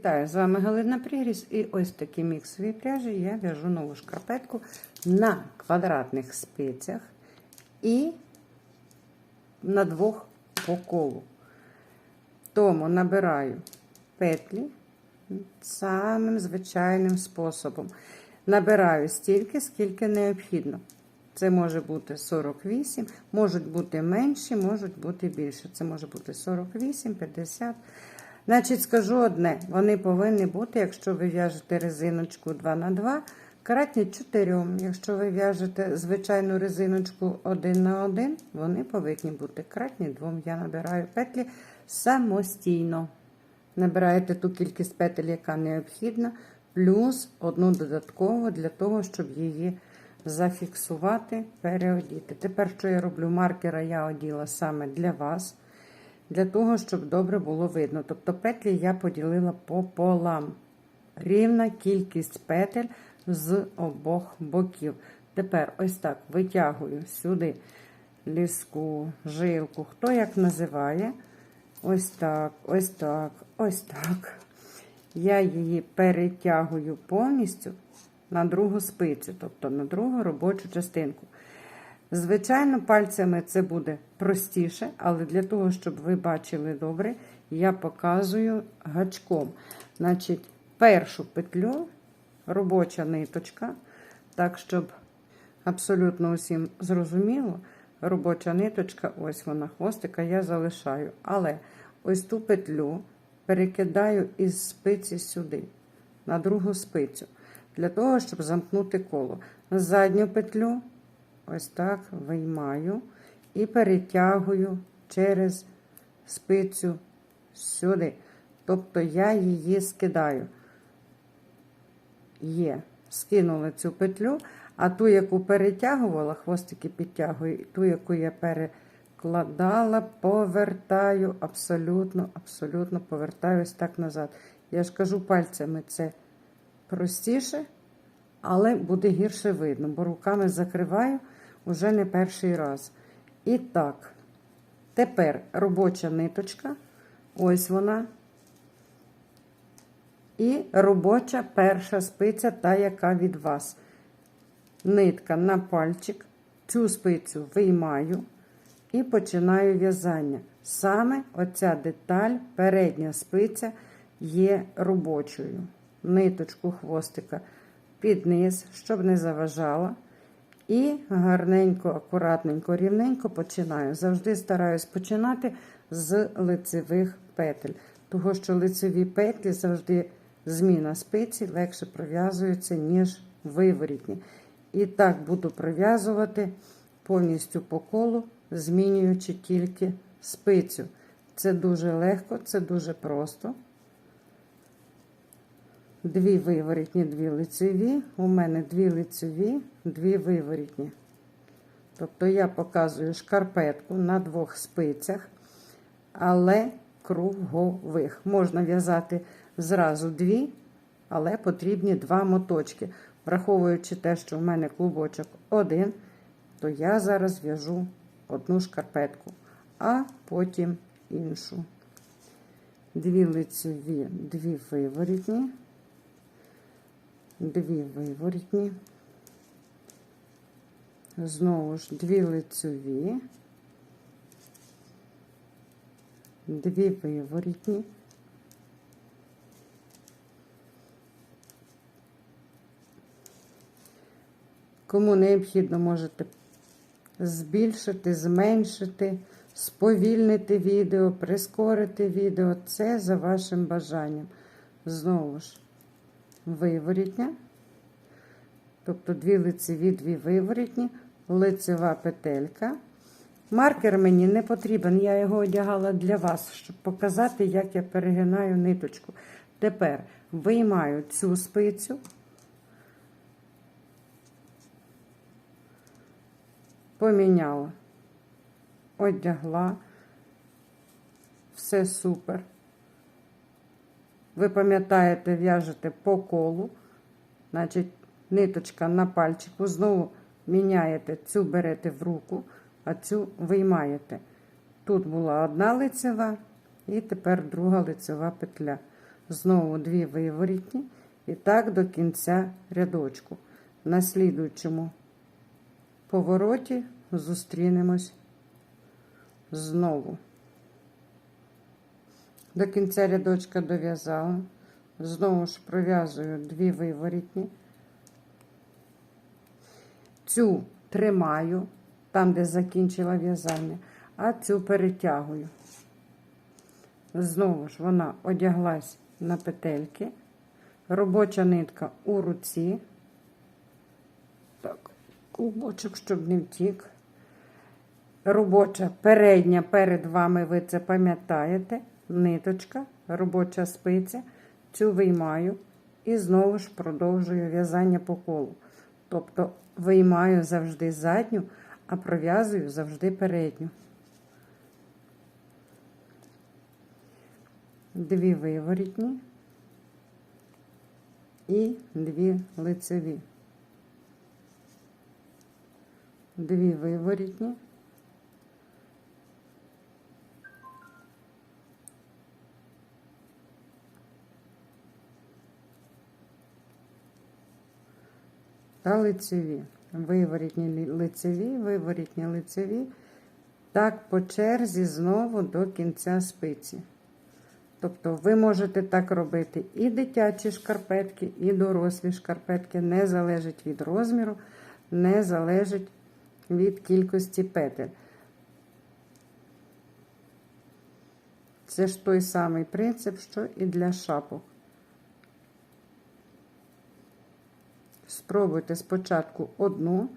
Вітаю, з вами Галина Пригріс і ось такі міксові пряжі я в'яжу нову шкарпетку на квадратних спицях і на двох по колу. Тому набираю петлі самим звичайним способом. Набираю стільки, скільки необхідно. Це може бути 48, можуть бути менші, можуть бути більше. Це може бути 48, 50. Значить, скажу одне: вони повинні бути, якщо ви в'яжете резиночку 2х2, кратні 4. Якщо ви в'яжете звичайну резиночку 1 на 1, вони повинні бути кратні 2. Я набираю петлі самостійно. Набираєте ту кількість петель, яка необхідна, плюс одну додаткову для того, щоб її зафіксувати, переодіти. Тепер, що я роблю, маркера я оділа саме для вас, для того, щоб добре було видно. Тобто петлі я поділила пополам. Рівна кількість петель з обох боків. Тепер ось так витягую сюди ліску, жилку, хто як називає. Ось так, ось так, ось так. Я її перетягую повністю на другу спицю, тобто на другу робочу частинку. Звичайно, пальцями це буде простіше, але для того, щоб ви бачили добре, я показую гачком. Значить, першу петлю, робоча ниточка, так, щоб абсолютно усім зрозуміло, робоча ниточка, ось вона, хвостика, я залишаю. Але ось ту петлю перекидаю із спиці сюди, на другу спицю, для того, щоб замкнути коло. Задню петлю. Ось так виймаю і перетягую через спицю сюди. Тобто я її скидаю. Є, скинула цю петлю, а ту, яку перетягувала, хвостики підтягую, ту, яку я перекладала, повертаю абсолютно, абсолютно повертаю ось так назад. Я ж кажу пальцями, це простіше, але буде гірше видно, бо руками закриваю уже не перший раз. І так, тепер робоча ниточка, ось вона. І робоча перша спиця, та, яка від вас. Нитка на пальчик, цю спицю виймаю і починаю в'язання. Саме оця деталь, передня спиця, є робочою. Ниточку хвостика під низ, щоб не заважала. І гарненько, акуратненько, рівненько починаю. Завжди стараюсь починати з лицевих петель. Того, що лицеві петлі завжди зміна спиці легше пров'язуються, ніж виворітні. І так буду пров'язувати повністю по колу, змінюючи тільки спицю. Це дуже легко, це дуже просто. Дві виворітні, дві лицеві. У мене дві лицеві, дві виворітні. Тобто я показую шкарпетку на двох спицях, але кругових. Можна в'язати зразу дві, але потрібні два моточки. Враховуючи те, що в мене клубочок один, то я зараз в'яжу одну шкарпетку, а потім іншу. Дві лицеві, дві виворітні дві виворітні, знову ж дві лицеві, дві виворітні, Кому необхідно, можете збільшити, зменшити, сповільнити відео, прискорити відео. Це за вашим бажанням. Знову ж виворітня, тобто дві лицеві, дві виворітні, лицева петелька. Маркер мені не потрібен, я його одягала для вас, щоб показати, як я перегинаю ниточку. Тепер виймаю цю спицю, поміняла, одягла, все супер. Ви пам'ятаєте, в'яжете по колу, значить, ниточка на пальчику, знову міняєте, цю берете в руку, а цю виймаєте. Тут була одна лицева, і тепер друга лицева петля. знову дві виворітні, і так до кінця рядочку. На слідуючому повороті зустрінемось знову. До кінця рядочка дов'язала. Знову ж пров'язую дві виворітні. Цю тримаю там, де закінчила в'язання, а цю перетягую. Знову ж вона одяглась на петельки. Робоча нитка у руці. Так, клубочок, щоб не втік. Робоча передня перед вами, ви це пам'ятаєте. Ниточка, робоча спиця. Цю виймаю і знову ж продовжую в'язання по колу. Тобто виймаю завжди задню, а пров'язую завжди передню. Дві виворітні і дві лицеві. Дві виворітні. Та лицеві. Виворітні лицеві, виворітні лицеві. Так по черзі знову до кінця спиці. Тобто ви можете так робити і дитячі шкарпетки, і дорослі шкарпетки. Не залежить від розміру, не залежить від кількості петель. Це ж той самий принцип, що і для шапок. Спробуйте спочатку одну,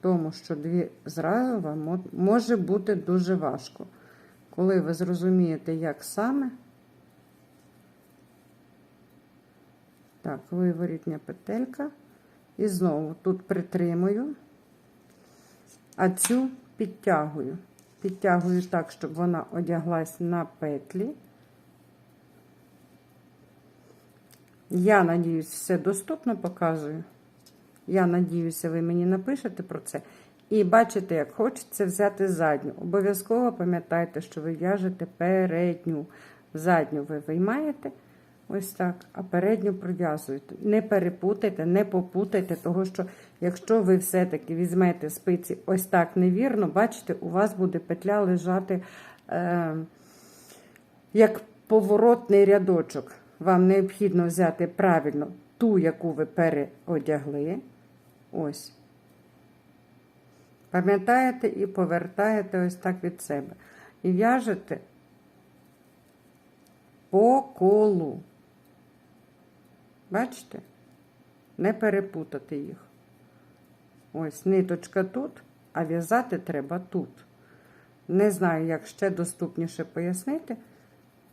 тому що дві зразу вам може бути дуже важко. Коли ви зрозумієте, як саме, так, виворітня петелька. І знову тут притримую, а цю підтягую. Підтягую так, щоб вона одяглась на петлі. Я надіюсь, все доступно показую. Я надіюся, ви мені напишете про це. І бачите, як хочеться взяти задню. Обов'язково пам'ятайте, що ви в'яжете передню. Задню ви виймаєте ось так, а передню пров'язуєте. Не перепутайте, не попутайте, того що якщо ви все-таки візьмете спиці ось так невірно, бачите, у вас буде петля лежати е, як поворотний рядочок. Вам необхідно взяти правильно ту, яку ви переодягли. Ось. Пам'ятаєте і повертаєте ось так від себе. І в'яжете по колу. Бачите? Не перепутати їх. Ось ниточка тут, а в'язати треба тут. Не знаю, як ще доступніше пояснити.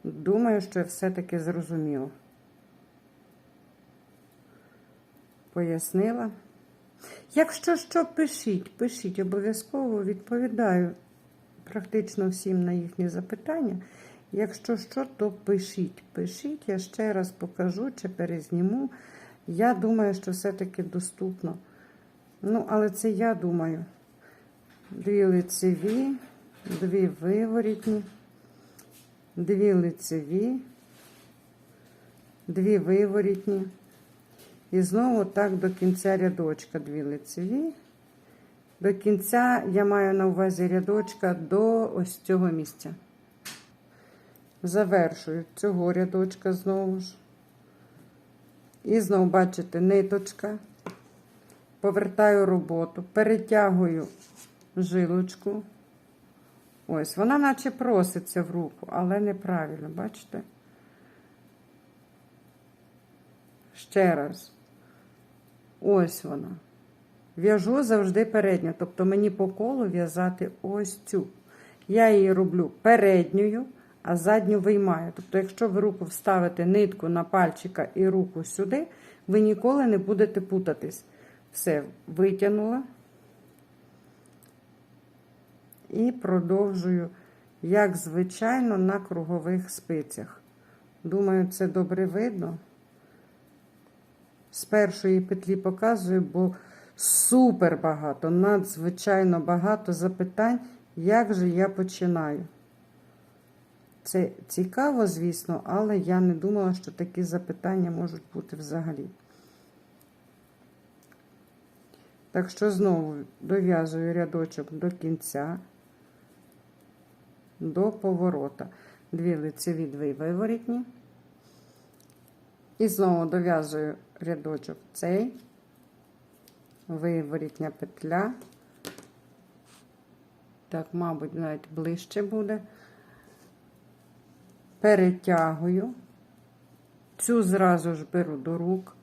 Думаю, що все-таки зрозуміло. Пояснила. Якщо що, пишіть, пишіть, обов'язково відповідаю практично всім на їхні запитання. Якщо що, то пишіть. Пишіть, я ще раз покажу чи перезніму. Я думаю, що все-таки доступно. Ну, але це я думаю. Дві лицеві, дві виворітні, дві лицеві, дві виворітні. І знову так до кінця рядочка дві лицеві. До кінця я маю на увазі рядочка до ось цього місця. Завершую цього рядочка знову ж. І знову, бачите, ниточка. Повертаю роботу, перетягую жилочку. Ось, вона наче проситься в руку, але неправильно, бачите? Ще раз. Ось вона. В'яжу завжди передню. Тобто мені по колу в'язати ось цю. Я її роблю передньою, а задню виймаю. Тобто, якщо ви руку вставите нитку на пальчика і руку сюди, ви ніколи не будете путатись. Все, витягнула. І продовжую, як звичайно, на кругових спицях. Думаю, це добре видно. З першої петлі показую, бо супер багато, надзвичайно багато запитань, як же я починаю. Це цікаво, звісно, але я не думала, що такі запитання можуть бути взагалі. Так що знову дов'язую рядочок до кінця, до поворота. Дві лицеві, дві виворітні. І знову дов'язую рядочок цей, виворітня петля. Так, мабуть, навіть ближче буде. Перетягую. Цю зразу ж беру до рук.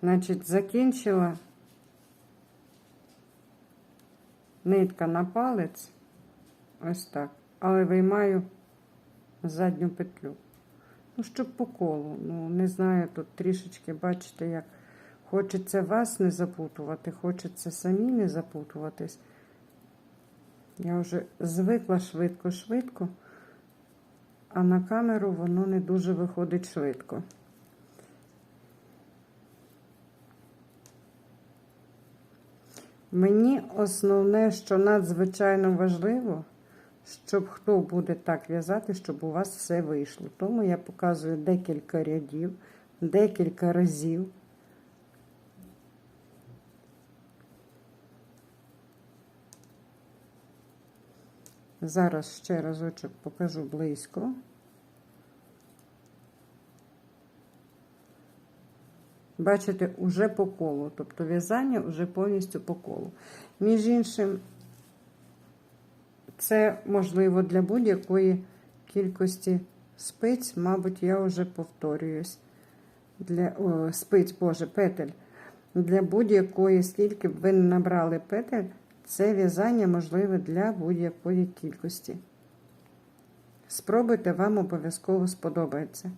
Значить, закінчила нитка на палець, ось так, але виймаю задню петлю. Ну, щоб по колу. Ну, не знаю, тут трішечки, бачите, як хочеться вас не запутувати, хочеться самі не запутуватись. Я вже звикла швидко-швидко, а на камеру воно не дуже виходить швидко. Мені основне, що надзвичайно важливо, щоб хто буде так в'язати, щоб у вас все вийшло. Тому я показую декілька рядів, декілька разів. Зараз ще разочок покажу близько. Бачите, уже по колу, тобто в'язання вже повністю по колу. Між іншим, це можливо для будь-якої кількості спиць, мабуть, я вже повторююсь. Для о, спиць, боже, петель. Для будь-якої, скільки б ви набрали петель, це в'язання можливе для будь-якої кількості. Спробуйте, вам обов'язково сподобається.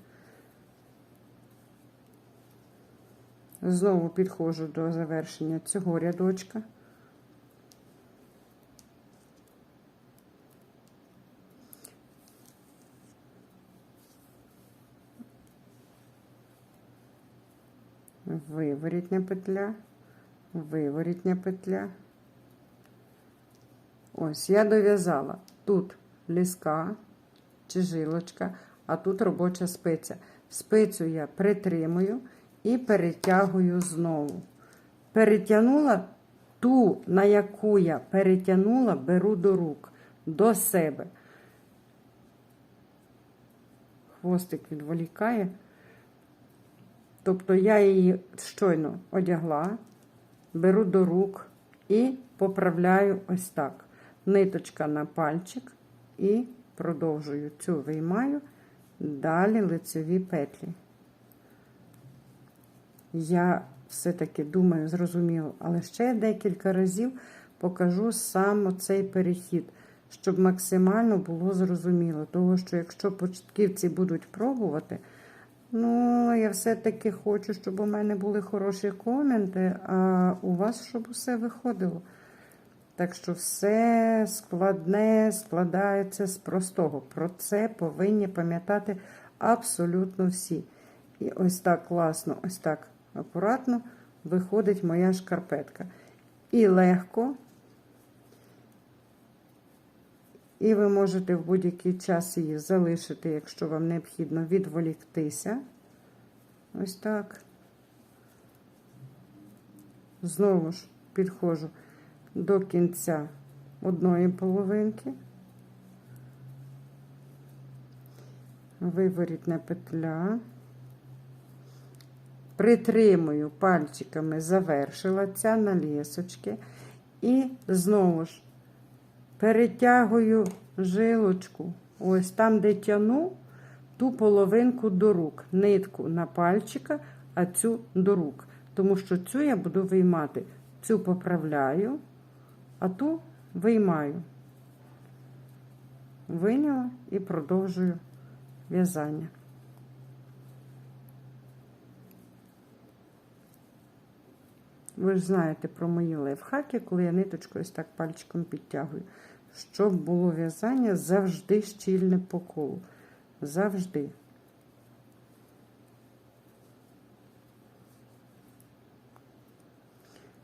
Знову підходжу до завершення цього рядочка. Виворітня петля, виворітня петля. Ось, я дов'язала тут ліска чи жилочка, а тут робоча спиця. Спицю я притримую і перетягую знову. Перетягнула ту, на яку я перетягнула, беру до рук, до себе. Хвостик відволікає. Тобто я її щойно одягла, беру до рук і поправляю ось так. Ниточка на пальчик і продовжую цю виймаю, далі лицеві петлі. Я все-таки думаю, зрозуміло, але ще декілька разів покажу сам цей перехід, щоб максимально було зрозуміло. Тому що якщо початківці будуть пробувати, ну, я все-таки хочу, щоб у мене були хороші коменти, а у вас, щоб усе виходило. Так що все складне складається з простого. Про це повинні пам'ятати абсолютно всі. І ось так класно, ось так акуратно виходить моя шкарпетка. І легко. І ви можете в будь-який час її залишити, якщо вам необхідно відволіктися. Ось так. Знову ж підходжу до кінця одної половинки. Виворітна петля притримую пальчиками, завершила ця на лісочки. І знову ж перетягую жилочку. Ось там, де тяну, ту половинку до рук. Нитку на пальчика, а цю до рук. Тому що цю я буду виймати. Цю поправляю, а ту виймаю. Виняла і продовжую в'язання. Ви ж знаєте про мої лайфхаки, коли я ниточкою ось так пальчиком підтягую. Щоб було в'язання завжди щільне по колу. Завжди.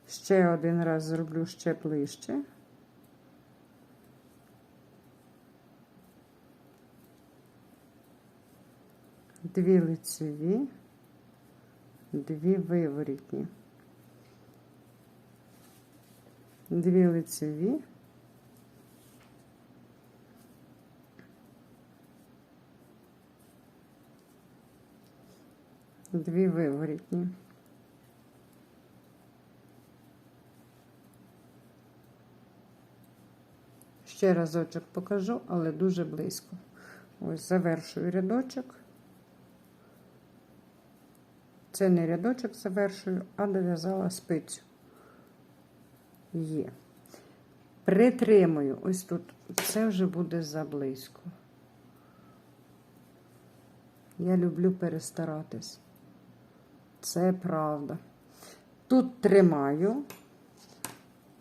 Ще один раз зроблю ще ближче. Дві лицеві, дві виворітні. Дві лицеві. Дві виворітні. Ще разочок покажу, але дуже близько. Ось завершую рядочок. Це не рядочок завершую, а дов'язала спицю. Є. Притримую. Ось тут. Це вже буде заблизько. Я люблю перестаратись. Це правда. Тут тримаю,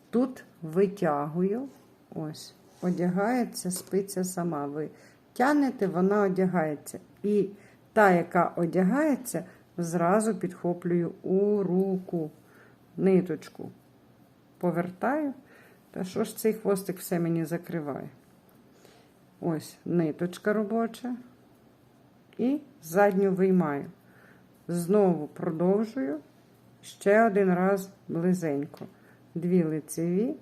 тут витягую. Ось, одягається спиця сама. Ви тянете, вона одягається. І та, яка одягається, зразу підхоплюю у руку ниточку. Повертаю. Та що ж цей хвостик все мені закриває? Ось ниточка робоча. І задню виймаю. Знову продовжую. Ще один раз близенько. Дві лицеві,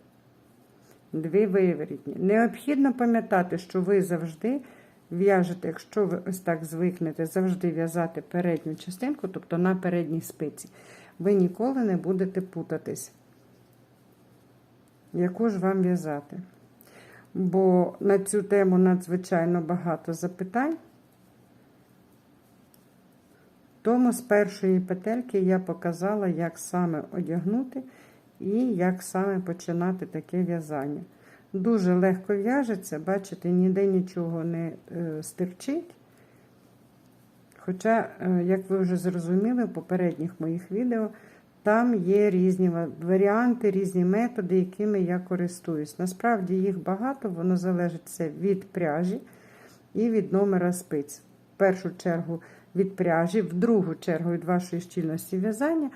дві виворітні. Необхідно пам'ятати, що ви завжди в'яжете, якщо ви ось так звикнете, завжди в'язати передню частинку, тобто на передній спиці, ви ніколи не будете путатись, яку ж вам в'язати. Бо на цю тему надзвичайно багато запитань. Тому з першої петельки я показала, як саме одягнути і як саме починати таке в'язання. Дуже легко в'яжеться, бачите, ніде нічого не е, стирчить. Хоча, е, як ви вже зрозуміли в попередніх моїх відео, там є різні варіанти, різні методи, якими я користуюсь. Насправді їх багато, воно залежить від пряжі і від номера спиць. В першу чергу від пряжі, в другу чергу від вашої щільності в'язання.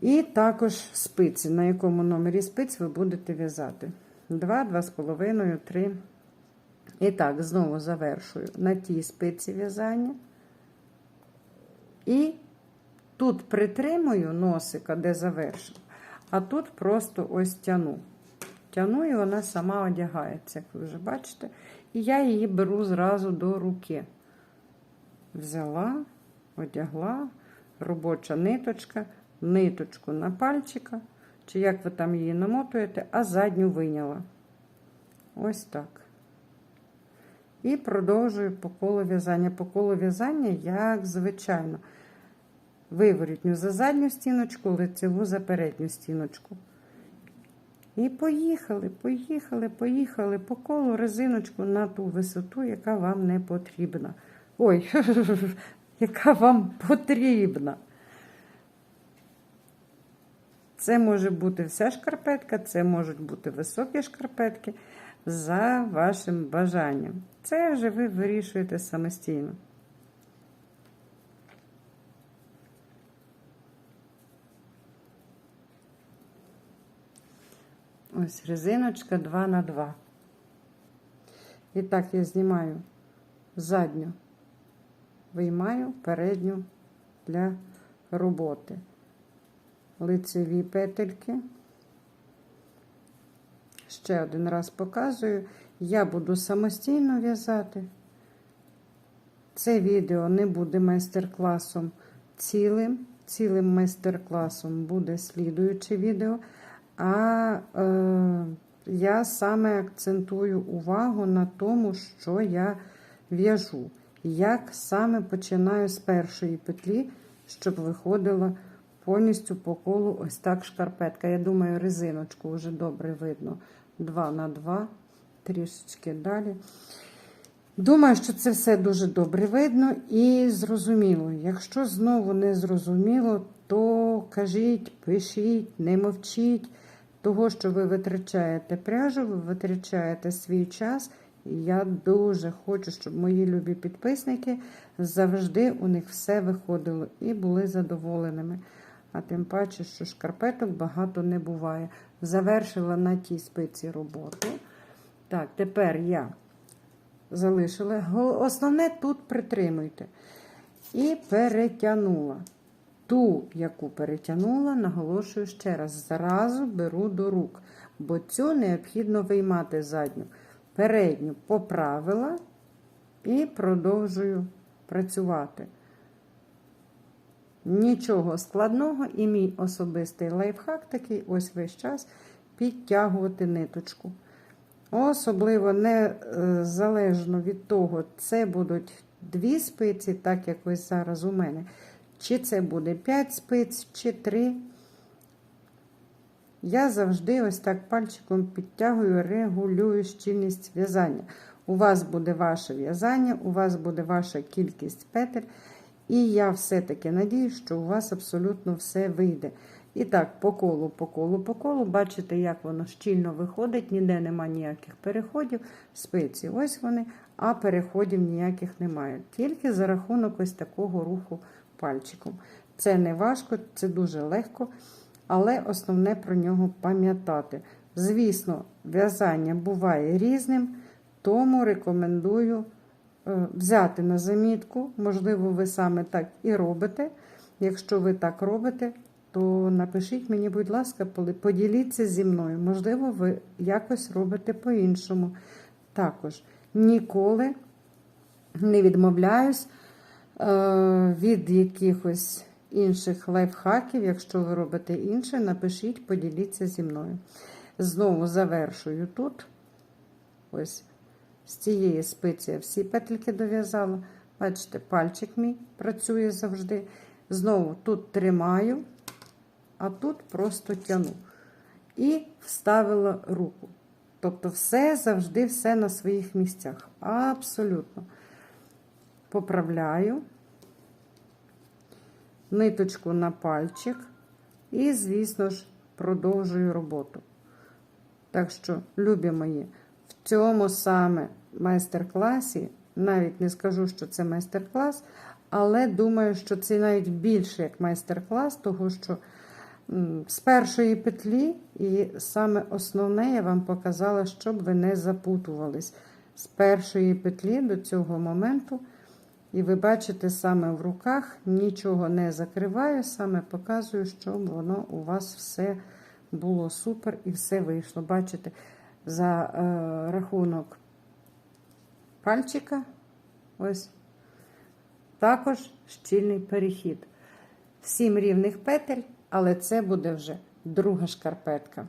І також спиці, на якому номері спиць ви будете в'язати. 2, 2,5, 3. І так, знову завершую на тій спиці в'язання. І тут притримую носика, де завершив, а тут просто ось тяну. Тяну, і вона сама одягається, як ви вже бачите. І я її беру зразу до руки. Взяла, одягла, робоча ниточка, ниточку на пальчика, чи як ви там її намотуєте, а задню виняла. Ось так. І продовжую по колу в'язання. По колу в'язання, як звичайно, виворітню за задню стіночку, лицеву за передню стіночку. І поїхали, поїхали, поїхали по колу резиночку на ту висоту, яка вам не потрібна. Ой, яка вам потрібна. Це може бути вся шкарпетка, це можуть бути високі шкарпетки за вашим бажанням. Це вже ви вирішуєте самостійно. Ось резиночка 2 на 2. І так я знімаю задню, виймаю передню для роботи. Лицеві петельки. Ще один раз показую. Я буду самостійно в'язати. Це відео не буде майстер-класом цілим. Цілим майстер-класом буде слідуюче відео. А е, я саме акцентую увагу на тому, що я в'яжу. Як саме починаю з першої петлі, щоб виходила повністю по колу ось так шкарпетка. Я думаю, резиночку вже добре видно. 2 на 2, трішечки далі. Думаю, що це все дуже добре видно і зрозуміло. Якщо знову не зрозуміло, то кажіть, пишіть, не мовчіть. Того, що ви витрачаєте пряжу, ви витрачаєте свій час. І я дуже хочу, щоб мої любі підписники завжди у них все виходило і були задоволеними. А тим паче, що шкарпеток багато не буває. Завершила на тій спиці роботу. Так, тепер я залишила. Основне тут притримуйте. І перетягнула. Ту, яку перетягнула, наголошую ще раз, зразу беру до рук, бо цю необхідно виймати задню. Передню поправила і продовжую працювати. Нічого складного, і мій особистий лайфхак такий ось весь час підтягувати ниточку. Особливо не е, від того, це будуть дві спиці, так як ось зараз у мене. Чи це буде 5 спиць, чи 3. Я завжди ось так пальчиком підтягую, регулюю щільність в'язання. У вас буде ваше в'язання, у вас буде ваша кількість петель. І я все-таки надію, що у вас абсолютно все вийде. І так, по колу, по колу, по колу, бачите, як воно щільно виходить, ніде нема ніяких переходів. Спиці, ось вони, а переходів ніяких немає. Тільки за рахунок ось такого руху пальчиком. Це не важко, це дуже легко, але основне про нього пам'ятати. Звісно, в'язання буває різним, тому рекомендую е, взяти на замітку. Можливо, ви саме так і робите. Якщо ви так робите, то напишіть мені, будь ласка, поділіться зі мною. Можливо, ви якось робите по-іншому. Також ніколи не відмовляюсь від якихось інших лайфхаків. Якщо ви робите інше, напишіть, поділіться зі мною. Знову завершую тут. Ось з цієї спиці я всі петельки дов'язала. Бачите, пальчик мій працює завжди. Знову тут тримаю, а тут просто тяну. І вставила руку. Тобто, все завжди все на своїх місцях. Абсолютно. Поправляю ниточку на пальчик і, звісно ж, продовжую роботу. Так що, любі мої, в цьому саме майстер-класі, навіть не скажу, що це майстер-клас, але думаю, що це навіть більше як майстер-клас, того що з першої петлі, і саме основне я вам показала, щоб ви не запутувались. З першої петлі до цього моменту. І ви бачите, саме в руках нічого не закриваю, саме показую, щоб воно у вас все було супер і все вийшло. Бачите, за е, рахунок пальчика, ось також щільний перехід. Сім рівних петель, але це буде вже друга шкарпетка.